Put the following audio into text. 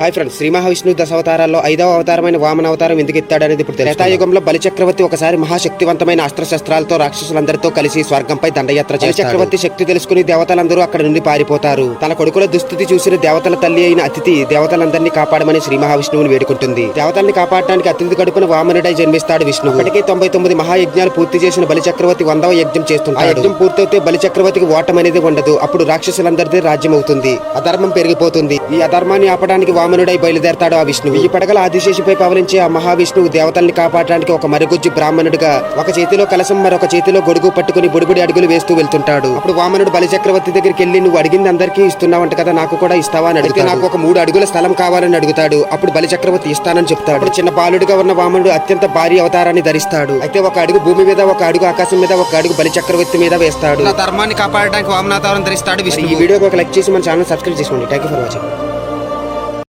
Hi friends Shri Mahavishnu దశావతారాల్లో ఐదవ అవతారమైన వామన అవతారం ఎందుకు ఎత్తాడనేది ఇప్పుడు త్రేతాయుగంలో బలి చక్రవర్తి ఒకసారి మహాశక్తివంతమైన అస్త్రశస్త్రాలతో రాక్షసులందరితో కలిసి స్వర్గంపై దండయాత్ర చేశాడు. చక్రవర్తి శక్తి తెలుసుకుని దేవతలందరూ అక్కడ నుండి పారిపోతారు. తన కొడుకుల దుస్థితి చూసిన దేవతల తల్లి అయిన అతిథి దేవతలందరినీ కాపాడమని శ్రీ మహావిష్ణువుని వేడుకుంటుంది. దేవతల్ని కాపాడడానికి అతిథి గడుపున వామనుడై జన్మిస్తాడు విష్ణు ఇప్పటికే తొంభై తొమ్మిది మహాయజ్ఞాలు పూర్తి చేసిన బలి చక్రవర్తి వందవ యజ్ఞం చేస్తుంది ఆ యజ్ఞం పూర్తయితే బలి చక్రవర్తికి ఓటం అనేది ఉండదు. అప్పుడు రాక్షసులందరిది రాజ్యం అవుతుంది అధర్మం పెరిగిపోతుంది. ఈ అధర్మాన్ని ఆపడానికి వామనుడై బయలుదేరతాడు ఆ విష్ణువు. ఈ పడగల ఆదిశేషిపై పవలించే ఆ మహావిష్ణువు దేవతల్ని కాపాడడానికి ఒక మరుగుజ్జు బ్రాహ్మణుడిగా ఒక చేతిలో కలసం మరొక చేతిలో గొడుగు పట్టుకుని బుడిబుడి అడుగులు వేస్తూ వెళ్తుంటాడు. అప్పుడు వామనుడు బలి చక్రవర్తి దగ్గరికి వెళ్ళి నువ్వు అడిగింది అందరికీ ఇస్తున్నావంట కదా నాకు కూడా ఇస్తావా? అని అడిగితే నాకు ఒక మూడు అడుగుల స్థలం కావాలని అడుగుతాడు. అప్పుడు బలి చక్రవర్తి ఇస్తానని చెప్తాడు. అప్పుడు చిన్న బాలుడిగా ఉన్న వామనుడు అత్యంత భారీ అవతారాన్ని ధరిస్తాడు. అయితే ఒక అడుగు భూమి మీద ఒక అడుగు ఆకాశం మీద ఒక అడుగు బలి చక్రవర్తి మీద వేస్తాడు. ధర్మాన్ని కాపాడడానికి వామనావతారం ధరిస్తాడు ఈ వీడియోకి ఒక లైక్ చేసి మన ఛానల్ సబ్స్క్రైబ్ చేసుకోండి. Thank you for watching